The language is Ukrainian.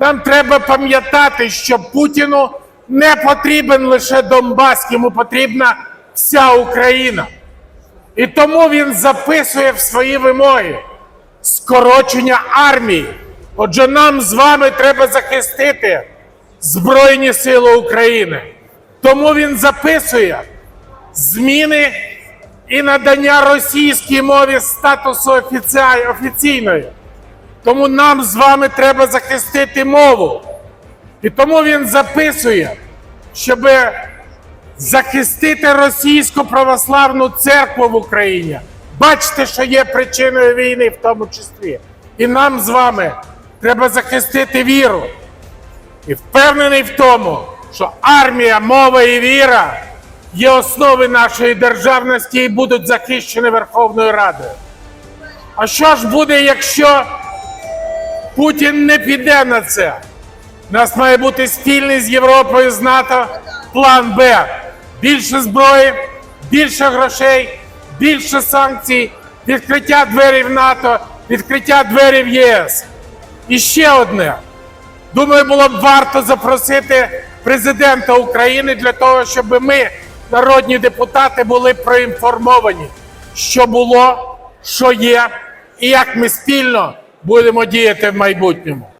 Нам треба пам'ятати, що Путіну не потрібен лише Донбас, йому потрібна вся Україна. І тому він записує в свої вимоги скорочення армії. Отже, нам з вами треба захистити Збройні Сили України. Тому він записує зміни і надання російській мові статусу офіційної. Тому нам з вами треба захистити мову. І тому він записує, щоб захистити російську православну церкву в Україні. Бачите, що є причиною війни в тому числі. І нам з вами треба захистити віру. І впевнений в тому, що армія, мова і віра є основи нашої державності і будуть захищені Верховною Радою. А що ж буде, якщо Путін не піде на це? У нас має бути спільний з Європою, з НАТО план Б. Більше зброї, більше грошей, більше санкцій, відкриття двері в НАТО, відкриття двері в ЄС. І ще одне. Думаю, було б варто запросити президента України для того, щоб ми, народні депутати, були проінформовані, що було, що є, і як ми спільно будемо діяти в майбутньому.